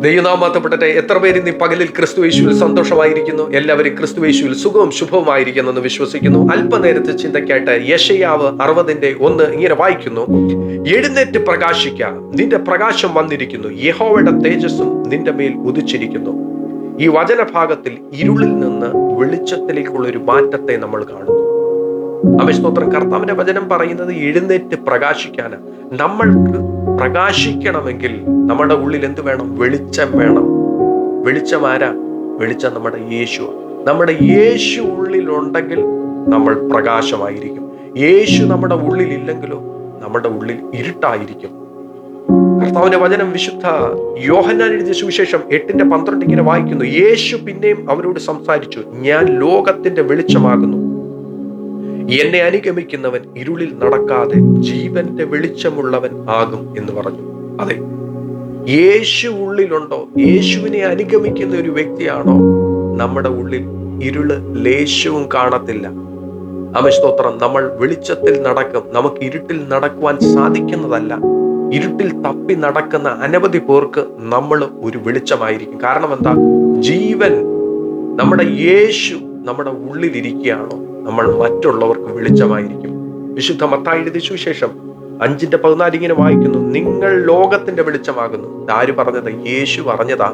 ദൈവനാമാത്തപ്പെടട്ടെ എത്ര പേര് ഇന്ന് പകലിൽ ക്രിസ്തു യേശുവിൽ സന്തോഷമായിരിക്കുന്നു? എല്ലാവരും ക്രിസ്തു യേശുവിൽ സുഖവും ശുഭവുമായിരിക്കുന്നു എന്ന് വിശ്വസിക്കുന്നു. അല്പനേരത്തെ ചിന്തയ്ക്കായിട്ട് യശയാവ് അറുപതിന്റെ ഒന്ന് ഇങ്ങനെ വായിക്കുന്നു. എഴുന്നേറ്റ് പ്രകാശിക്ക നിന്റെ പ്രകാശം വന്നിരിക്കുന്നു. യഹോവയുടെ തേജസ്സും നിന്റെ മേൽ ഉദിച്ചിരിക്കുന്നു. ഈ വചനഭാഗത്തിൽ ഇരുളിൽ നിന്ന് വെളിച്ചത്തിലേക്കുള്ള ഒരു മാറ്റത്തെ നമ്മൾ കാണുന്നു. അമസ്തോത്രം കർത്താവിന്റെ വചനം പറയുന്നത് എഴുന്നേറ്റ് പ്രകാശിക്കാനാണ്. നമ്മൾക്ക് പ്രകാശിക്കണമെങ്കിൽ നമ്മുടെ ഉള്ളിൽ എന്ത് വേണം? വെളിച്ചം വേണം. വെളിച്ചം ആരാ? വെളിച്ചം നമ്മുടെ യേശു നമ്മുടെ യേശു ഉള്ളിലുണ്ടെങ്കിൽ നമ്മൾ പ്രകാശമായിരിക്കും. യേശു നമ്മുടെ ഉള്ളിൽ ഇല്ലെങ്കിലോ നമ്മുടെ ഉള്ളിൽ ഇരുട്ടായിരിക്കും. കർത്താവിന്റെ വചനം വിശുദ്ധ യോഹന്നാൻ എഴുതിയ സുവിശേഷം എട്ടിന്റെ പന്ത്രണ്ട് ഇങ്ങനെ വായിക്കുന്നു. യേശു പിന്നെയും അവരോട് സംസാരിച്ചു ഞാൻ ലോകത്തിന്റെ വെളിച്ചമാകുന്നു. എന്നെ അനുഗമിക്കുന്നവൻ ഇരുളിൽ നടക്കാതെ ജീവന്റെ വെളിച്ചമുള്ളവൻ ആകും എന്ന് പറഞ്ഞു. അതെ യേശു ഉള്ളിലുണ്ടോ? യേശുവിനെ അനുഗമിക്കുന്ന ഒരു വ്യക്തിയാണോ? നമ്മുടെ ഉള്ളിൽ ഇരുൾ ലേശവും കാണത്തില്ല. അമസ്തോത്രം നമ്മൾ വെളിച്ചത്തിൽ നടക്കും. നമുക്ക് ഇരുട്ടിൽ നടക്കുവാൻ സാധിക്കുന്നതല്ല. ഇരുട്ടിൽ തപ്പി നടക്കുന്ന അനവധി പേർക്ക് നമ്മൾ ഒരു വെളിച്ചമായിരിക്കും. കാരണം എന്താ? ജീവൻ നമ്മുടെ യേശു നമ്മുടെ ഉള്ളിലിരിക്കുകയാണോ? നമ്മൾ മറ്റുള്ളവർക്ക് വെളിച്ചമായിരിക്കും. വിശുദ്ധ മത്തായി സുവിശേഷം അഞ്ചിന്റെ പതിനാല് ഇങ്ങനെ വായിക്കുന്നു നിങ്ങൾ ലോകത്തിന്റെ വെളിച്ചമാകുന്നു. ആര് പറഞ്ഞത്? യേശു പറഞ്ഞതാ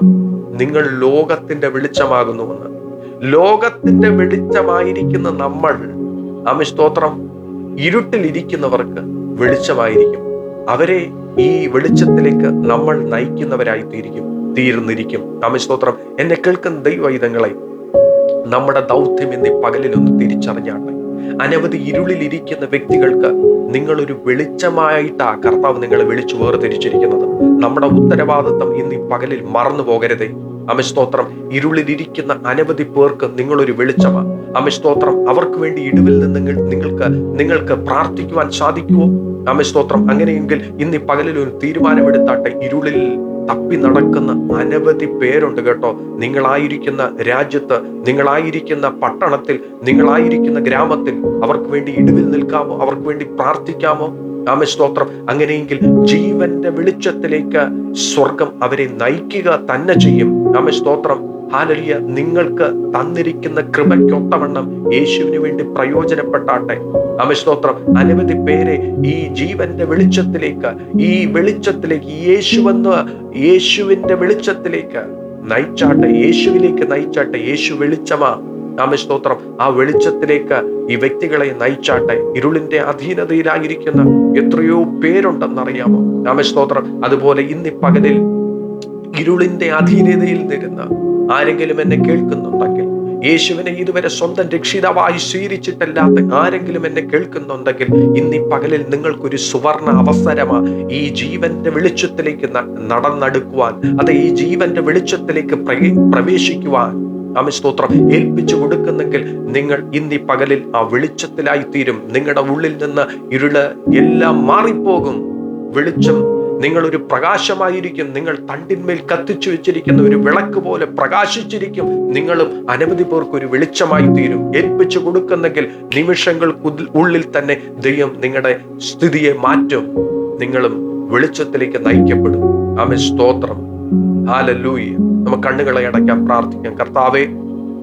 നിങ്ങൾ ലോകത്തിന്റെ വെളിച്ചമാകുന്നുവെന്ന്. ലോകത്തിന്റെ വെളിച്ചമായിരിക്കുന്ന നമ്മൾ അമി സ്തോത്രം ഇരുട്ടിലിരിക്കുന്നവർക്ക് വെളിച്ചമായിരിക്കും. അവരെ ഈ വെളിച്ചത്തിലേക്ക് നമ്മൾ നയിക്കുന്നവരായി തീരിക്കും തീർന്നിരിക്കും. അമി സ്തോത്രം എന്നെ കേൾക്കുന്ന ദൈവൈതങ്ങളെ നമ്മുടെ ദൗത്യം എന്നീ പകലിലൊന്ന് തിരിച്ചറിഞ്ഞാണ്. അനവധി ഇരുളിലിരിക്കുന്ന വ്യക്തികൾക്ക് നിങ്ങളൊരു വെളിച്ചമായിട്ടാ കർത്താവ് നിങ്ങളെ വിളിച്ചു വേർതിരിച്ചിരിക്കുന്നത്. നമ്മുടെ ഉത്തരവാദിത്തം ഇന്ന് പകലിൽ മറന്നു പോകരുതേ. അമിസ്തോത്രം ഇരുളിലിരിക്കുന്ന അനവധി പേർക്ക് നിങ്ങളൊരു വെളിച്ചമാണ് അമിസ്തോത്രം അവർക്ക് വേണ്ടി ഇടിവിൽ നിന്ന് നിങ്ങൾ നിങ്ങൾക്ക് നിങ്ങൾക്ക് പ്രാർത്ഥിക്കുവാൻ സാധിക്കുമോ സ്തോത്രം അങ്ങനെയെങ്കിൽ ഇന്ന് പകലിൽ ഒരു തീരുമാനമെടുത്താട്ടെ ഇരുളിൽ തപ്പി നടക്കുന്ന അനവധി പേരുണ്ട് കേട്ടോ. നിങ്ങളായിരിക്കുന്ന രാജ്യത്ത് നിങ്ങളായിരിക്കുന്ന പട്ടണത്തിൽ നിങ്ങളായിരിക്കുന്ന ഗ്രാമത്തിൽ അവർക്ക് വേണ്ടി ഇടിവിൽ നിൽക്കാമോ? അവർക്ക് വേണ്ടി പ്രാർത്ഥിക്കാമോ? രാമസ്തോത്രം. അങ്ങനെയെങ്കിൽ ജീവന്റെ വെളിച്ചത്തിലേക്ക് സ്വർഗം അവരെ നയിക്കുക തന്നെ ചെയ്യും. രാമസ്തോത്രം. ഹാലലിയ നിങ്ങൾക്ക് തന്നിരിക്കുന്ന കൃപയ്ക്കൊത്തവണ്ണം യേശുവിന് വേണ്ടി പ്രയോജനപ്പെട്ടാട്ടെ. അമിശ്രോത്രം അനവധി പേരെ ഈ ജീവന്റെ വെളിച്ചത്തിലേക്ക് ഈ വെളിച്ചത്തിലേക്ക് യേശുവെന്ന് യേശുവിന്റെ വെളിച്ചത്തിലേക്ക് നയിച്ചാട്ടെ യേശുവിലേക്ക് നയിച്ചാട്ടെ യേശു വെളിച്ചമാ. നാമസ്തോത്രം ആ വെളിച്ചത്തിലേക്ക് ഈ വ്യക്തികളെ നയിച്ചാട്ടെ. ഇരുളിന്റെ അധീനതയിലായിരിക്കുന്ന എത്രയോ പേരുണ്ടെന്നറിയാമോ? നാമസ്തോത്രം അതുപോലെ ഇന്ന് പകലിൽ ഇരുളിന്റെ അധീനതയിൽ നിരുന്ന ആരെങ്കിലും എന്നെ കേൾക്കുന്നുണ്ടെങ്കിൽ യേശുവിനെ ഇതുവരെ സ്വന്തം രക്ഷിതാവായി സ്വീകരിച്ചിട്ടല്ലാത്ത ആരെങ്കിലും എന്നെ കേൾക്കുന്നുണ്ടെങ്കിൽ ഇന്ന് ഈ പകലിൽ നിങ്ങൾക്കൊരു സുവർണ അവസരമാ ഈ ജീവന്റെ വെളിച്ചത്തിലേക്ക് നടന്നെടുക്കുവാൻ അത് ഈ ജീവന്റെ വെളിച്ചത്തിലേക്ക് പ്രവേശിക്കുവാൻ. ആമ സ്തോത്രം. ഏൽപ്പിച്ചു കൊടുക്കുന്നെങ്കിൽ നിങ്ങൾ ഇന്ന് ഈ പകലിൽ ആ വെളിച്ചത്തിലായി തീരും നിങ്ങളുടെ ഉള്ളിൽ നിന്ന് ഇരുൾ എല്ലാം മാറിപ്പോകും. വെളിച്ചം നിങ്ങൾ ഒരു പ്രകാശമായിരിക്കും നിങ്ങൾ തണ്ടിന്മേൽ കത്തിച്ചു വെച്ചിരിക്കുന്ന ഒരു വിളക്ക് പോലെ പ്രകാശിച്ചിരിക്കും നിങ്ങളും അനവധി പേർക്ക് ഒരു വെളിച്ചമായി തീരും. ഏൽപ്പിച്ചു കൊടുക്കുന്നെങ്കിൽ നിമിഷങ്ങൾ ഉള്ളിൽ തന്നെ ദൈവം നിങ്ങളുടെ സ്ഥിതിയെ മാറ്റും. നിങ്ങളും വെളിച്ചത്തിലേക്ക് നയിക്കപ്പെടും. ആമെ സ്തോത്രം. ഹാലല്ലൂയ. നമുക്ക് കണ്ണുകളെ അടയ്ക്കാൻ പ്രാർത്ഥിക്കാം. കർത്താവെ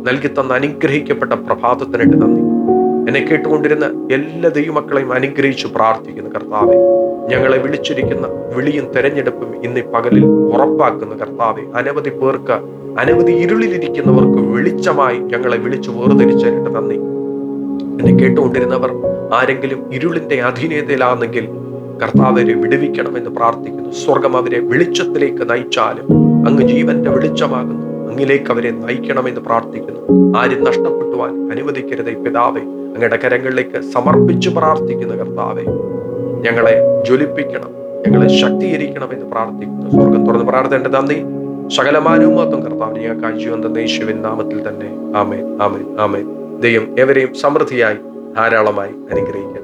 നൽകി തന്ന അനുഗ്രഹിക്കപ്പെട്ട പ്രഭാതത്തിനായിട്ട് നന്ദി. എന്നെ കേട്ടുകൊണ്ടിരുന്ന എല്ലാ ദൈവമക്കളെയും അനുഗ്രഹിച്ചു പ്രാർത്ഥിക്കുന്നു കർത്താവെ. ഞങ്ങളെ വിളിച്ചിരിക്കുന്ന വിളിയും തെരഞ്ഞെടുപ്പും ഇന്ന് പകലിൽ ഉറപ്പാക്കുന്ന. കർത്താവെ അനവധി പേർക്ക് അനവധി ഇരുളിലിരിക്കുന്നവർക്ക് വെളിച്ചമായി ഞങ്ങളെ വിളിച്ചു വേർതിരിച്ചതിനായിട്ട് നന്ദി. എന്നെ കേട്ടുകൊണ്ടിരുന്നവർ ആരെങ്കിലും ഇരുളിന്റെ അധീനതയിലാണെങ്കിൽ കർത്താവരെ വിടുവിക്കണമെന്ന് പ്രാർത്ഥിക്കുന്നു. സ്വർഗം അവരെ വെളിച്ചത്തിലേക്ക് നയിച്ചാലും അങ്ങ് ജീവന്റെ വെളിച്ചമാകുന്നു. അങ്ങിലേക്ക് അവരെ നയിക്കണമെന്ന് പ്രാർത്ഥിക്കുന്നു. ആരും നഷ്ടപ്പെട്ടുവാൻ അനുവദിക്കരുതേ പിതാവെ. അങ്ങയുടെ കരങ്ങളിലേക്ക് സമർപ്പിച്ചു പ്രാർത്ഥിക്കുന്ന കർത്താവെ. ഞങ്ങളെ ജ്വലിപ്പിക്കണം. ഞങ്ങളെ ശക്തീകരിക്കണം എന്ന് പ്രാർത്ഥിക്കുന്നു. സ്വർഗം തുറന്ന് പ്രാർത്ഥന നന്ദി. സകലമാനവും മൊത്തം കർത്താവ് ഞങ്ങൾക്ക് തന്ന യേശുവിൻ നാമത്തിൽ തന്നെ. ആമേൻ ആമേൻ ആമേൻ. ദൈവം എവരെയും സമൃദ്ധിയായി ധാരാളമായി അനുഗ്രഹിക്കണം